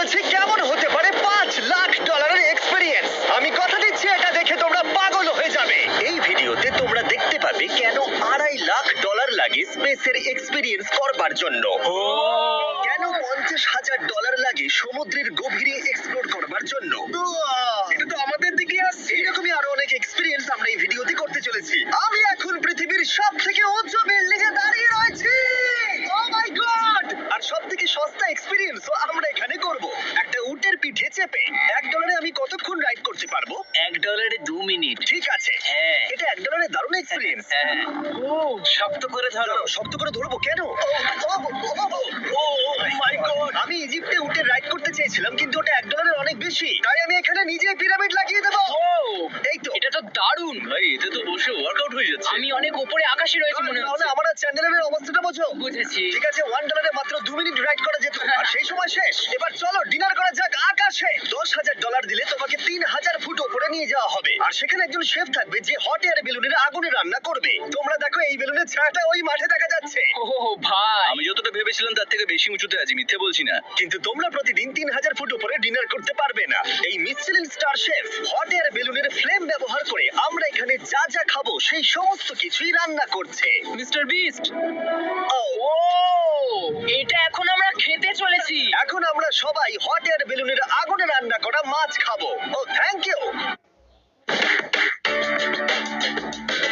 চলেছে কেমন হতে পারে পাঁচ লাখ ডলারের এক্সপিরিয়েন্স আমি কথা দিচ্ছি এটা দেখে তোমরা পাগল হয়ে যাবে। এই ভিডিওতে তোমরা দেখতে পাবে কেন আড়াই লাখ ডলার লাগে স্পেসের এক্সপিরিয়েন্স করবার জন্য। কেন পঞ্চাশ হাজার ডলার লাগে সমুদ্রের গভীরে এক্সপ্লোর করবার জন্য? চেপে এক ডলারে আমি দারুণ এক্সপিরিয়েন্স হ্যাঁ। ও শক্ত করে ধরো। শক্ত করে ধরবো? কেন? ও মাই গড আমি ইজিপ্টে উটে রাইড করতে চেয়েছিলাম কিন্তু ওটা এক ডলারের অনেক বেশি। তাই আমি এখানে নিজে পিরামিড লাগিয়ে দেবো। ও এই তো। এটা তো দারুণ। ভাই এতে তো বসে ওয়ার্কআউট হয়ে যাচ্ছে। আমি অনেক উপরে আকাশে রয়েছে মনে তাহলে হচ্ছে। আমার চ্যান্ডেলের অবস্থাটা বোঝো। বুঝেছি। ঠিক আছে ওয়ান ডলারে মাত্র দু মিনিট রাইড করা যেত। আর সেই সময় শেষ। এবার চলো ডিনার করা যাক আকাশে। দশ হাজার ডলার দিলে তোমাকে তিন হাজার ফুট উপরে নিয়ে যাওয়া হবে। আর সেখানে একজন শেফ থাকবে যে হট এয়ার বেলুনের আগুনে রান্না করবে। তোমরা দেখো এই বেলুনের ছায়াটা ওই মাঠে দেখা যাচ্ছে। ও ভাই। আমি যতটা ভেবেছিলাম তার থেকে বেশি উঁচুতে আছি মিথ্যে বলছি না। কিন্তু তোমরা প্রতিদিন তিন হাজার ফুট উপরে ডিনার করতে পারবে না। এই Michelin star chef hot air বেলুনের ফ্লেম ব্যবহার করে আমরা এখানে যা যা খাব সেই সমস্ত কিছুই রান্না করছে। Mister beast. ও। ও এটা এখন আমরা খেতে চলেছি। এখন আমরা সবাই হট এয়ার বেলুনের আগুনে রান্না করা মাছ খাব। ও thank you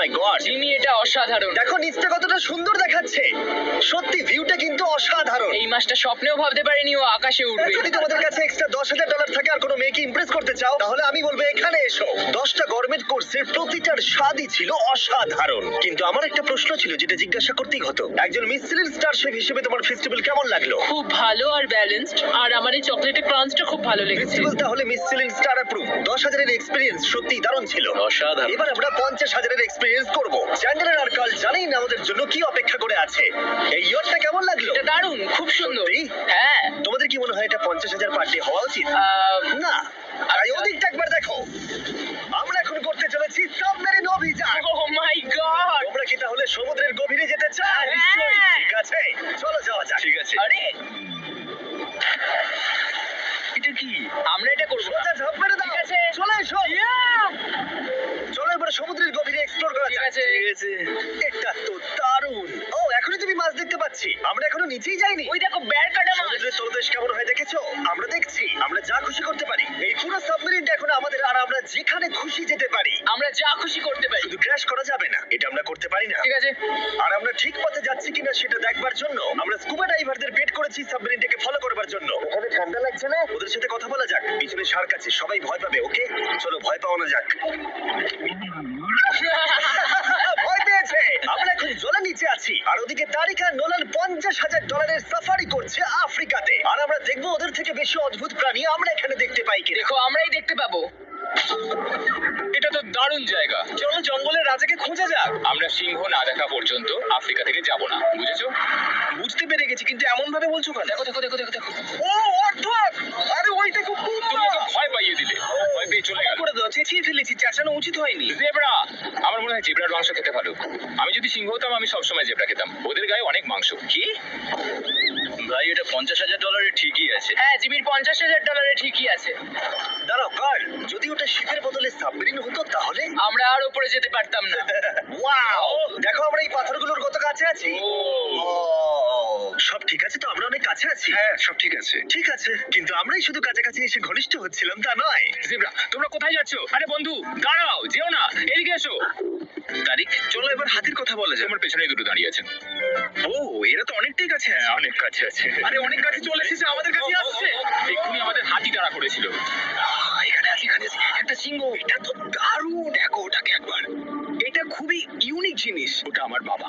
my god Jimmy এটা অসাধারণ। দেখো নিচটা কতটা সুন্দর দেখাচ্ছে। সত্যি ভিউটা কিন্তু অসাধারণ। এই মাসটা স্বপ্নেও ভাবতে পারিনি ও আকাশে উঠবে যদি তোমাদের কাছে এক্সট্রা দশ হাজার ডলার থাকে আর কোনো মেয়েকে ইমপ্রেস করতে চাও তাহলে আমি বলব এখানে এসো। দশটা গভর্নমেন্ট কোর্সের প্রতিটার স্বাদই ছিল অসাধারণ। কিন্তু আমার একটা প্রশ্ন ছিল যেটা জিজ্ঞাসা করতেই হতো। একজন মিসলিন স্টার শেফ হিসেবে তোমার ফেস্টিভ্যাল কেমন লাগল? খুব ভালো আর ব্যালেন্সড আর আমার এই চকলেটের ক্রাঞ্চটা খুব ভালো লেগেছে। ফেস্টিভ্যাল তাহলে মিসলিন স্টার অ্যাপ্রুভ দশ হাজারের এক্সপিরিয়েন্স সত্যি দারুণ ছিল। অসাধারণ। এবার আমরা পঞ্চাশ হাজারের এক্সপিরিয়েন্স করব। চ্যান্ডেলের আর কাল জানেই না আমাদের জন্য কি অপেক্ষা করে আছে। এই ইয়ারটা কেমন লাগল? এটা দারুণ খুব সুন্দর। হ্যাঁ। তোমাদের কি মনে হয় এটা পঞ্চাশ হাজার পার ডে হওয়া উচিত? আহ, না। আর ওদিকটা একবার দেখো। আছে। ঠিক আছে। এটা তো দারুণ। ও এখনই তুমি মাছ দেখতে পাচ্ছি। আমরা এখনও নিচেই যাইনি। ওই দেখো ব্যার কাটা মাছ। সমুদ্রের তলদেশ কেমন হয় দেখেছ? আমরা দেখছি। আমরা যা খুশি করতে পারি। এই পুরো সাবমেরিনটা এখন আমাদের যেখানে খুশি যেতে পারি। আমরা যা খুশি করতে পারি। শুধু ক্র্যাশ করা যাবে না। এটা আমরা করতে পারি না। ঠিক আছে। আর আমরা ঠিক পথে যাচ্ছি কিনা সেটা দেখবার জন্য আমরা স্কুবা ডাইভারদের পেট করেছি সাবমেরিনটাকে ফলো করবার জন্য। ওখানে ঠান্ডা লাগছে না? ওদের সাথে কথা বলা যাক। পিছনে শার্ক আছে সবাই ভয় পাবে ওকে চলো ভয় পাওয়ানো যাক। ভয় পেয়েছে! আমরা এখন জলের নিচে আছি। আর ওদিকে তারিকা নোলান পঞ্চাশ হাজার ডলারের সাফারি করছে আফ্রিকাতে। আর আমরা দেখব ওদের থেকে বেশি অদ্ভুত প্রাণী আমরা এখানে দেখতে পাই কি দেখো আমরাই দেখতে পাবো। এটা তো দারুণ জায়গা। চলো জঙ্গলের রাজাকে খোঁজা যাক। আমরা সিংহ না দেখা পর্যন্ত আফ্রিকা থেকে যাব না বুঝেছ? বুঝতে পেরে গেছি কিন্তু এমন ভাবে বলছো কেন? দেখো দেখো দেখো দেখো দেখো। ও অর্থক আরে ওইটা খুব তুমি ওকে ভয় পাইয়ে দিলে ভয় পেয়ে চলে গেল করে দাও চেঁচিয়ে ফেলেছি চেঁচানো উচিত হয়নি। জেব্রা! আমার মনে হয় জেব্রার মাংস খেতে ভালো। আমি যদি সিংহ হতাম আমি সবসময় জেব্রা খেতাম। ওদের গায়ে অনেক মাংস। কি? ভাই এটা পঞ্চাশ হাজার ডলারের ঠিকই আছে। হ্যাঁ জিমির পঞ্চাশ হাজার ডলারে ঠিকই আছে। দাঁড়াও কার যদি ওটা শিপের বদলে সাবমেরিন হতো তাহলে? আমরা আর উপরে যেতে পারতাম না। ওয়াও দেখো আমরা এই পাথরগুলোর কত কাছে আছি। ও, সব ঠিক আছে তো? আমরা অনেক কাছে আছি। হ্যাঁ সব ঠিক আছে। ঠিক আছে। কিন্তু আমরাই শুধু কাছাকাছি এসে ঘনিষ্ঠ হচ্ছিলাম তা নয়। জেব্রা তোমরা কোথায় যাচ্ছো? আরে বন্ধু দাঁড়াও যেও না এদিকে এসো। তারিখ চলো এবার হাতির কথা বলা যাক। তোমার পেছনে দুটো দাঁড়িয়ে আছে ও এরা তো অনেকটাই কাছে আছে। হ্যাঁ অনেক কাছে আছে। আরে অনেক কাছে চলে এসেছে আমাদের কাছে আসছে। এক্ষুনি আমাদের হাতি তাড়া করেছিল। এখানে আছে এখানে আছে। একটা সিংহ এটা তো দারুণ। দেখো ওটাকে একবার। এটা খুবই ইউনিক জিনিস। ওটা আমার বাবা।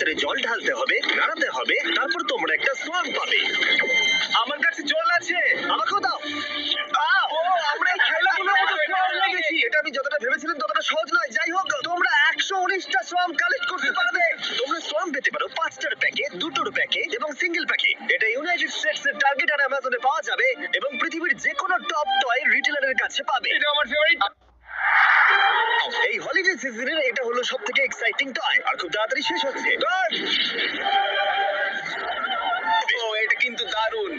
ভেতরে জল ঢালতে হবে নাড়াতে হবে তারপর তোমরা একটা সোয়াম পাবে। আমার কাছে জল আছে। আমাকেও দাও। আহ, ও, আমরা এই খেলাগুলোর মতো swarm লেগেছি। এটা আমি যতটা ভেবেছিলাম ততটা সহজ নয়। যাই হোক তোমরা একশো উনিশটা সোয়াম কালেক্ট করতে পারবে। তোমরা সোয়াম পেতে পারো পাঁচটার প্যাকে দুটোর প্যাকে এবং সিঙ্গেল প্যাকে এটা ইউনাইটেড স্টেটস এর টার্গেট আর অ্যামাজনে পাওয়া যাবে এবং পৃথিবীর যে কোনো টপ টয় রিটেলারের কাছে পাবে। এটা আমার ফেভারিট এই হলিডে সিজনের এটা হলো সব থেকে এক্সাইটিং টয় আর খুব তাড়াতাড়ি শেষ হচ্ছে! ও, এটা কিন্তু দারুণ।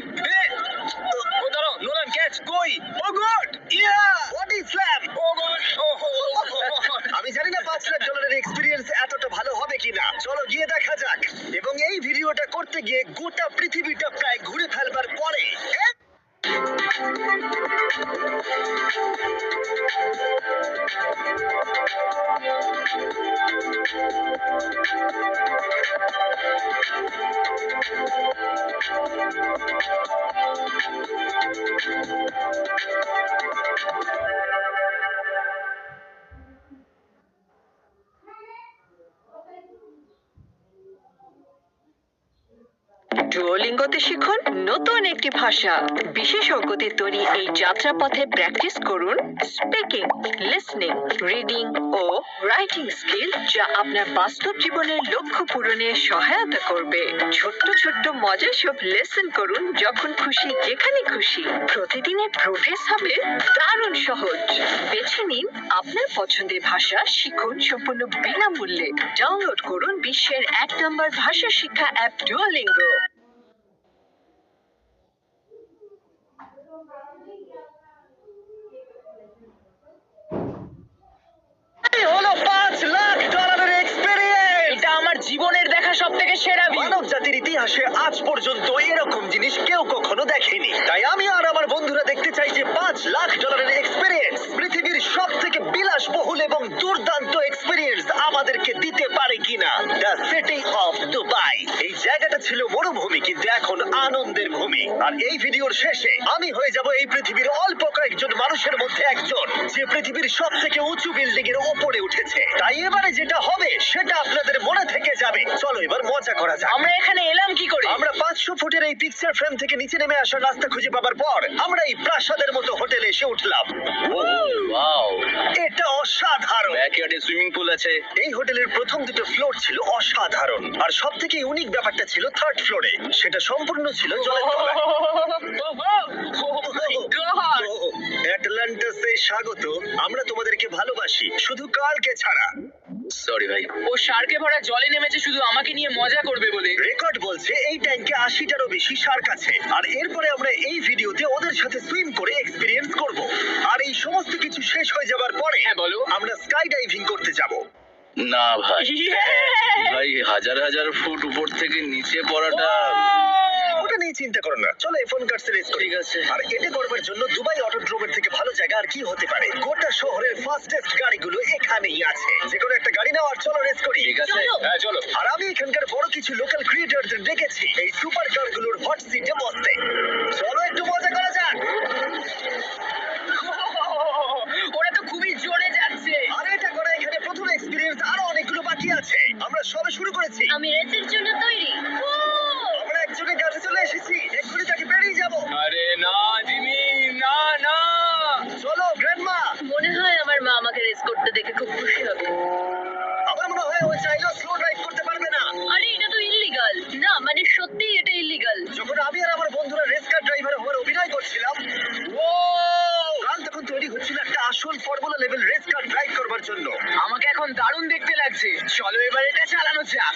ও নোলান ক্যাচ কই? ও ইয়া স্ল্যাম ও আমি জানি না পাঁচ লাখ ডলারের এক্সপিরিয়েন্স এতটা ভালো হবে কিনা। চলো গিয়ে দেখা যাক। এবং এই ভিডিওটা করতে গিয়ে গোটা পৃথিবীটা ডুওলিঙ্গোতে শিখুন নতুন একটি ভাষা। বিশেষজ্ঞদের তৈরি এই যাত্রাপথে প্র্যাকটিস করুন স্পিকিং লিসনিং রিডিং ও রাইটিং স্কিল যা আপনার বাস্তব জীবনের লক্ষ্য পূরণে সহায়তা করবে। ছোট্ট ছোট্ট, মজার সব লেসন করুন যখন খুশি, যেখানে খুশি। প্রতিদিনের প্রোগ্রেস হবে দারুণ সহজ। বেছে নিন আপনার পছন্দের ভাষা, শিখুন সম্পূর্ণ বিনামূল্যে। ডাউনলোড করুন বিশ্বের এক নম্বর ভাষা শিক্ষা অ্যাপ ডুওলিঙ্গো এই হলো পাঁচ লাখ ডলারের এক্সপিরিয়েন্স এটা আমার জীবনের দেখা সব থেকে সেরা মানব জাতির ইতিহাসে আজ পর্যন্ত এরকম জিনিস কেউ কখনো দেখেনি। তাই আমি আর আমার বন্ধুরা দেখতে চাই যে পাঁচ লাখ ডলারের এক্সপিরিয়েন্স পৃথিবীর সব থেকে বিলাসবহুল এবং দুর্দান্ত এক্সপিরিয়েন্স আমাদেরকে দিতে পারে কিনা। দ্য সিটি অফ দুবাই এই জায়গাটা ছিল মরুভূমি কিন্তু এখন আনন্দের ভূমি। আর এই ভিডিওর শেষে আমি হয়ে যাব এই পৃথিবীর অল্প কয়েকজন মানুষের মধ্যে একজন যে পৃথিবীর সব থেকে উঁচু বিল্ডিং এর ওপরে উঠেছে। তাই এবারে যেটা হবে সেটা আপনাদের মনে থেকে যাবে। চলো এবার মজা করা যাক। আমরা এখানে এলাম কি করে? আমরা পাঁচশো ফুটের এই পিকচার ফ্রেম থেকে নিচে নেমে আসার রাস্তা খুঁজে পাবার পর আমরা এই প্রাসাদের মতো হোটেলে এসে উঠলাম। ওয়াও। এটা অসাধারণ। ব্যাকইয়ার্ডে সুইমিং পুল আছে। এই হোটেলের প্রথম দুটো ফ্লোর ছিল অসাধারণ। আর সব থেকে ইউনিক ব্যাপারটা ছিল থার্ড ফ্লোরে। সেটা সম্পূর্ণ ছিল জলের তলায়। অ্যাটলান্টাসে স্বাগত। আমরা তোমাদেরকে ভালোবাসি শুধু কালকে ছাড়া। সরি ভাই। ও শার্কে ভরা জলে নেমেছে শুধু আমাকে নিয়ে মজা করবে বলে। রেকর্ড বলছে এই ট্যাঙ্কে আশিটারও বেশি শার্ক আছে। আর এরপরে আমরা এই ভিডিওতে ওদের সাথে সুইম করে এক্সপিরিয়েন্স করব। আর এই সমস্ত কিছু শেষ হয়ে যাবার পরে হ্যাঁ, বলো। আমরা স্কাই ডাইভিং করতে যাব। না ভাই। ভাই হাজার হাজার ফুট উপর থেকে নিচে পড়াটা ওটা চিন্তা করো না। চলো ফোন কার্ডস রেস করি। ঠিক আছে। আর এটা করবার জন্য দুবাই অটোড্রোমের থেকে ভালো জায়গা আর কি হতে পারে। গোটা শহরের ফাস্টেস্ট গাড়িগুলো এখানেই আছে। যে কোনো একটা গাড়ি নাও আর চলো রেস করি। ঠিক আছে। হ্যাঁ চলো। আর আমি এখানকার বড় কিছু লোকাল ক্রিয়েটরদের ডেকেছি এই সুপার কারগুলোর হট সিটে বসতে। চলো একটু মজা করা যাক। ওরা তো খুবই জোরে যাচ্ছে। আর এটা করা এখানে প্রথম এক্সপিরিয়েন্স আরও অনেকগুলো বাকি আছে। আমরা সবে শুরু করেছি। আমি রেসের জন্য তৈরি। চলে এসেছি এক্ষুনি তাকে বেরিয়ে যাব। আরে না জিমি না না। চলো গ্র্যান্ডমা। মনে হয় আমার মা আমাকে রেস করতে দেখে খুব খুশি হবে। আমার মনে হয় ও চাইলেও স্লো ড্রাইভ করতে পারবে না। আরে এটা তো ইল্লিগাল না মানে সত্যি এটা ইল্লিগাল যখন আমি আর আমার বন্ধুরা রেস কার ড্রাইভার হওয়ার অভিনয় করছিলাম ও! কাল তখন তৈরি হচ্ছিল একটা আসল formula level race car drive করবার জন্য। আমাকে এখন দারুণ দেখতে লাগছে। চলো এবার এটা চালানো যাক।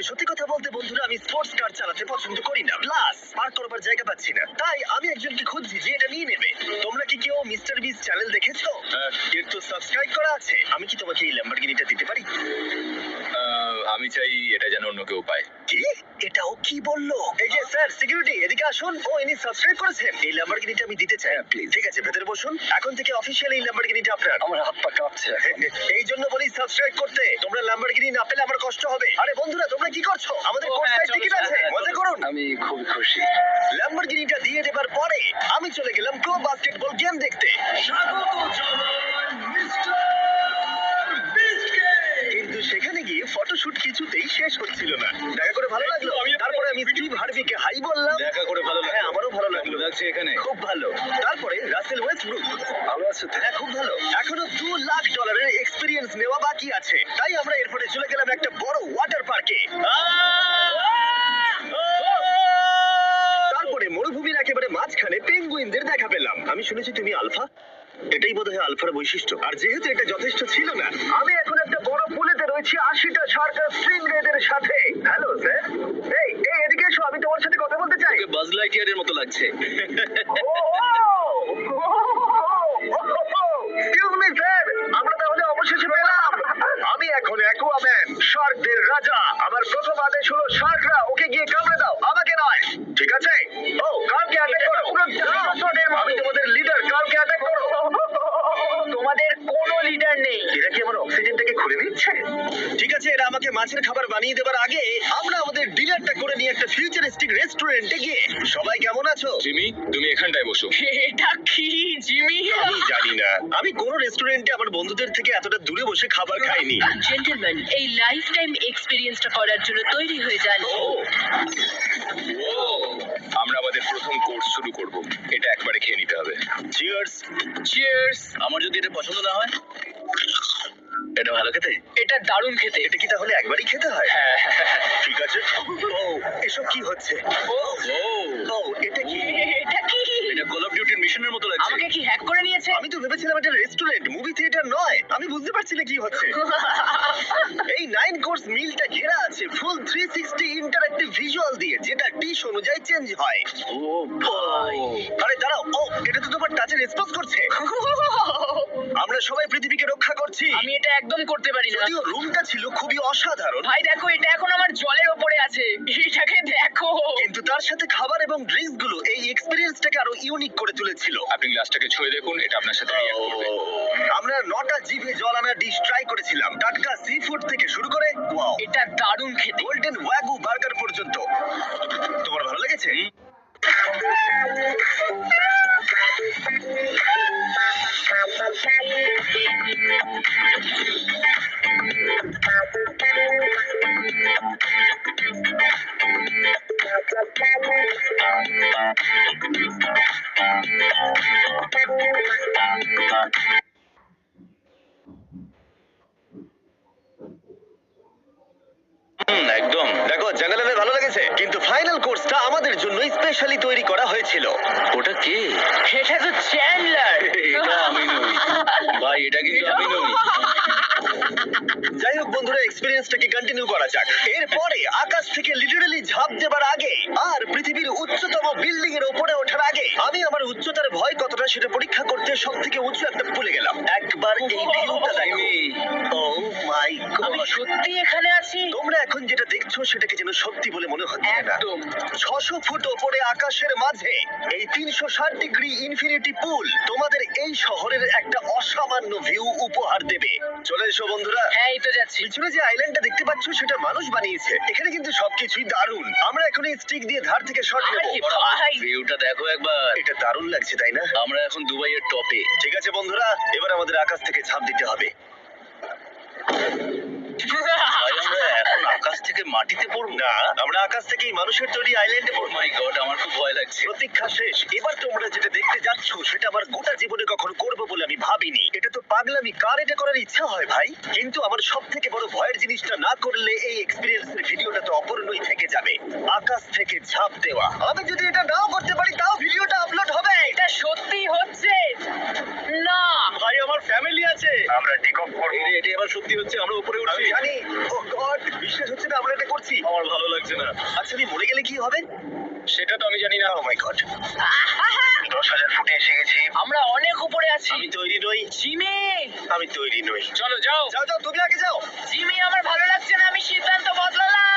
কিন্তু সত্যি কথা বলতে বন্ধুরা আমি স্পোর্টস কার চালাতে পছন্দ করি না। প্লাস পার্ক করবার জায়গা পাচ্ছি না। তাই আমি একজনকে খুঁজছি যে এটা নিয়ে নেবে। তোমরা কি কেউ মিস্টার বিস চ্যানেল দেখেছ? হ্যাঁ। এর তো সাবস্ক্রাইব করা আছে। আমি কি তোমাকে এই ল্যাম্বরগিনিটা দিতে পারি? আমি চাই এটা যেন অন্য কেউ পায়। কি? এটাও কি বলল? এই যে স্যার সিকিউরিটি এদিকে আসুন। ও ইনি সাবস্ক্রাইব করেছেন। এই ল্যাম্বরগিনিটা আমি দিতে চাই। প্লিজ ঠিক আছে ভেতরে বসুন। এখন থেকে অফিসিয়ালি এই ল্যাম্বরগিনিটা আপনার। আমার হাত পা কাঁপছে এই জন্য বলি সাবস্ক্রাইব করতে। তোমরা ল্যাম্বরগিনি না পেলে আমার কষ্ট হবে। আরে বন্ধুরা তোমরা কি করছ? আমাদের ও, কোর্স হ্যাঁ, টিকিট আছে। হ্যাঁ, মজা করুন। আমি খুব খুশি। ল্যাম্বরগিনিটা দিয়ে দেবার পরে আমি চলে গেলাম প্রো বাস্কেটবল গেম দেখতে। কিন্তু সেখানে গিয়ে ফটোশুট কিছুতেই শেষ হচ্ছিল না। দেখা করে ভালো লাগল। তারপরে আমি স্টিভ হার্ভিকে হাই বললাম। দেখা করে ভালো লাগল। হ্যাঁ আমারও ভালো লাগল। লাগছে এখানে? খুব ভালো। তারপরে রাসেল ওয়েস্টব্রুক ভালো আছো তো? হ্যাঁ খুব ভালো। এখনও দু লাখ ডলারের এক্সপিরিয়েন্স নেওয়া বাকি আছে। তাই আমরা এরপরে চলে গেলাম একটা বড় ওয়াটার পার্কে তারপরে মরুভূমির একেবারে মাঝখানে পেঙ্গুইনদের দেখা পেলাম। আমি শুনেছি তুমি আলফা এটাই বোধহয় আলফার বৈশিষ্ট্য। আর যেহেতু এটা যথেষ্ট ছিল না আমি এখন একটা বড় পুলেতে রয়েছি আশিটা সরকার স্ট্রিং রেডের সাথে। হ্যালো স্যার এই এই এদিকে এসো আমি তোমার সাথে কথা বলতে চাই। বাজ লাইটিয়ারের মতো লাগছে। এক্সকিউজ মি স্যার আমরা তাহলে অবশেষে পেলাম। আমি এখন অ্যাকুয়াম্যান শার্কদের রাজা। আমার প্রথম আদেশ হলো শার্করা ওকে গিয়ে কামড়ে দাও। আমাকে নয়। ঠিক আছে? ও কালকে অ্যাটাক করো। আমি তোমাদের লিডার কালকে অ্যাটাক করো। তোমাদের কোনো লিডার নেই। এরা কি আমার অক্সিজেনটাকে খুলে নিচ্ছে? ঠিক আছে এরা আমাকে মাছের খাবার বানিয়ে দেবার আগে আমরা আমাদের ডিনারটা করে নিয়ে একটা ফিউচারিস্টিক রেস্টুরেন্টে গিয়ে। সবাই কেমন আছো? জিমি তুমি এখানটায় বসো। এটা কি জিমি? আমি জানি না। আমি কোন রেস্টুরেন্টে আমার বন্ধুদের থেকে এতটা দূরে বসে খাবার খাইনি। জেন্টলম্যান এই লাইফ টাইম এক্সপিরিয়েন্সটা করার জন্য তৈরি হয়ে যান। আমরা আমাদের প্রথম কোর্স শুরু করব। খেয়ে নিতে হবে। চিয়ার্স চিয়ার্স আমার যদি এটা পছন্দ না হয় এটা ভালো খেতে? এটা দারুণ খেতে। এটা কি তাহলে একবারই খেতে হয়? হ্যাঁ ঠিক আছে। ও এসব কি হচ্ছে? ও। ও এটা কি? এটা কি? এটা কল অফ ডিউটির মিশনের মতো লাগছে। আমাকে কি হ্যাক করে আমি তো ভেবেছিলাম এটা রেস্টুরেন্ট মুভি থিয়েটার নয়। আমি বুঝতে পারছি না কি হচ্ছে। এই নাইন কোর্স মিলটা ঘেরা আছে full three sixty interactive visual দিয়ে যেটা ডিশ অনুযায়ী চেঞ্জ হয়। ও ভাই আরে দাঁড়াও ও এটা তো তোমার টাচে রেসপন্স করছে। আমরা সবাই পৃথিবীকে রক্ষা করছি। আমি এটা একদম করতে পারি না। যদিও রুমটা ছিল খুবই অসাধারণ। ভাই দেখো এটা এখন আমার জলের ওপরে আছে। এটাকে দেখো। কিন্তু তার সাথে খাবার এবং ড্রিঙ্কসগুলো এই এক্সপিরিয়েন্সটাকে আরও ইউনিক করে তুলেছিল। আপনি গ্লাসটাকে ছুঁয়ে দেখুন এটা আপনার সাথে react করবে। আমরা নটা জিভে জল আনা ডিশ ট্রাই করেছিলাম। টাটকা সি ফুড থেকে শুরু করে ওয়াও এটা দারুণ খেতে। গোল্ডেন এটা কিন্তু আমি নই। যাই হোক বন্ধুরা এক্সপিরিয়েন্সটাকে কন্টিনিউ করা যাক। এরপরে আকাশ থেকে লিটারালি ঝাঁপ দেবার আগে আর পৃথিবীর উচ্চতম বিল্ডিং এর উপরে ওঠার আগে আমি আমার উচ্চতার ভয় কতটা সেটা পরীক্ষা করতে সব থেকে উঁচু একটা পুলে গেলাম। একবার এই ভিউটা দেখো। ও মাই আমি সত্যি এখানে আছি। তোমরা এখন যেটা দেখছ সেটাকে যেন সত্যি বলে মনে হচ্ছে না। একদম। ছশো ফুট ওপরে আকাশের মাঝে এই তিনশো ষাট ডিগ্রি ইনফিনিটি পুল তোমাদের এই শহরের একটা অসামান্য ভিউ উপহার দেবে। চলে এসো বন্ধুরা। হ্যাঁ এই তো যাচ্ছি। পিছনে যে আইল্যান্ডটা দেখতে পাচ্ছ সেটা মানুষ বানিয়েছে। এখানে কিন্তু সবকিছুই দারুণ। আমরা এখন এই স্টিক দিয়ে ধার থেকে শট নেব। ভাই। ভিউটা দেখো একবার। এটা দারুণ লাগছে তাই না? আমরা এখন দুবাইয়ের টপে। ঠিক আছে বন্ধুরা এবার আমাদের আকাশ থেকে ঝাঁপ দিতে হবে। ভাই আমরা এখন আকাশ থেকে মাটিতে পড়ব না আমরা আকাশ থেকেই মানুষের তৈরি আইল্যান্ডে পড়ব। মাই গড আমার খুব ভয় লাগছে। প্রতীক্ষা শেষ। এবার তোমরা যেটা দেখতে যাচ্ছ সেটা আমার গোটা জীবনে কখনো করব বলে আমি ভাবিনি। এটা তো পাগলামি। কার এটা করার ইচ্ছা হয় ভাই? কিন্তু আমার সব থেকে বড় ভয়ের জিনিসটা না করলে এই এক্সপিরিয়েন্সের ভিডিওটা তো অপূর্ণই থেকে যাবে। আকাশ থেকে ঝাঁপ দেওয়া। আমি যদি এটা নাও করতে পারি তাও ভিডিওটা আপলোড হবে। এটা সত্যি হচ্ছে? না। ভাই আমার ফ্যামিলি আছে। আমরা টেক অফ করব। এটা এবার সত্যি হচ্ছে? আমরা উপরে উঠছি। জানি। ও গড বিশ্বাস হচ্ছে না আমরা এটা করছি। আমার ভালো লাগছে লাগছে না। আচ্ছা আমি মরে গেলে কি হবে? সেটা তো আমি জানি না। ও মাই গড দশ হাজার ফুটে এসে গেছি। আমরা অনেক উপরে আছি। আমি তৈরি নই। জিমে! আমি তৈরি নই। চলো যাও। যাও যাও তুমি আগে যাও। জিমে আমার ভালো লাগছে না আমি সিদ্ধান্ত বদলালাম।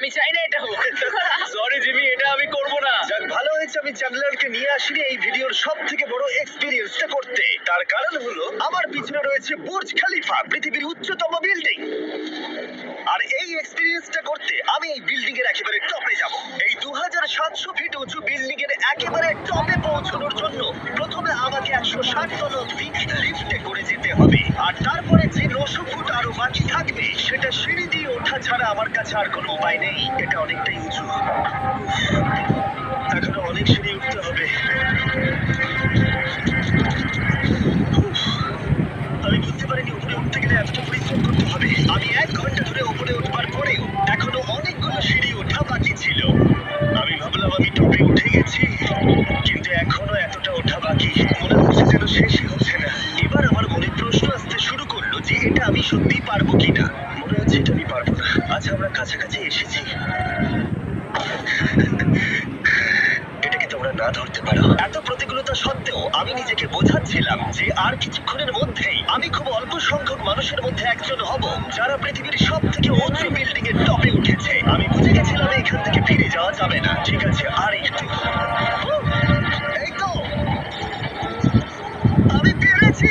আমি চাই না এটা হোক। সরি জিমি এটা আমি করব না। যাক ভালো হয়েছে আমি চ্যান্ডলারকে নিয়ে আসিনি এই ভিডিওর সব থেকে বড় এক্সপিরিয়েন্সটা করতে। তার কারণ হলো আমার পিছনে রয়েছে বুর্জ খালিফা পৃথিবীর উচ্চতম বিল্ডিং আর এই এক্সপিরিয়েন্সটা করতে আমি এই বিল্ডিং এর একেবারে টপে যাব। এই দু হাজার সাতশো ফিট উঁচু বিল্ডিং এর একেবারে টপে পৌঁছানোর জন্য প্রথমে আমাকে একশো ষাট তল অব্দি লিফটে করে যেতে হবে। আর তারপরে যে ফুট আরও বাকি থাকবে, সেটা সিঁড়ি দিয়ে ওঠা ছাড়া আমার কাছে আর কোনো উপায় নেই। এটা অনেকটাই উঁচু। এখনও অনেক সিঁড়ি উঠতে হবে উফ, আমি বুঝতে পারিনি উপরে উঠতে গেলে এতটা পরিশ্রম করতে হবে আমি এক ঘণ্টা ধরে উপরে উঠবার পরেও এখনও অনেকগুলো সিঁড়ি ওঠা বাকি ছিল আমি ভাবলাম আমি টপে উঠে গেছি কিন্তু এখনও এতটা ওঠা বাকি মনে হচ্ছে যেন শেষই হচ্ছে না এবার আমার মনে প্রশ্ন আসতে শুরু করল যে এটা আমি সত্যি পারব কিনা মনে হচ্ছে এটা আমি পারব না আজ আমরা কাছাকাছি এসেছি এটাকে তোমরা না ধরতে পারো এত প্রতিকূলতা সত্ত্বেও আমি নিজেকে বোঝাচ্ছিলাম যে আর কিছুক্ষণের মধ্যেই আমি খুব অল্প সংখ্যক মানুষের মধ্যে একজন হব যারা পৃথিবীর সব থেকে উঁচু বিল্ডিং এর টপে উঠেছে আমি বুঝে গেছিলাম এখান থেকে ফিরে যাওয়া যাবে না ঠিক আছে আর একটু। এই তো আমি পেরেছি।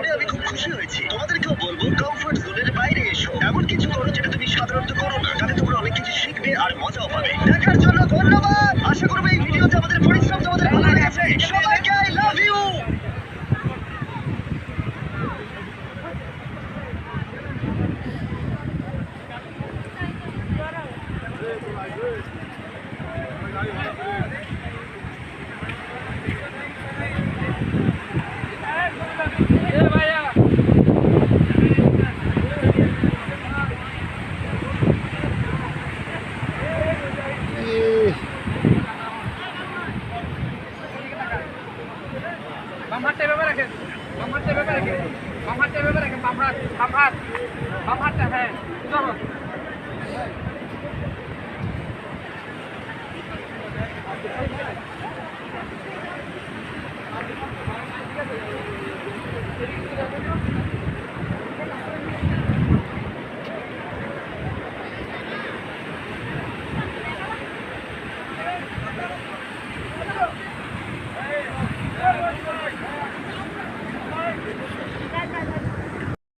করে আমি খুব খুশি হয়েছি। তোমাদেরকেও বলব কমফোর্ট জোনের বাইরে এসো। এমন কিছু করো যেটা তুমি সাধারণত করো না। তাহলে তোমরা অনেক কিছু শিখবে আর মজাও পাবে। দেখার জন্য ধন্যবাদ। আশা করব এই ভিডিওতে আমাদের পরিশ্রম তোমাদের ভালো লেগেছে।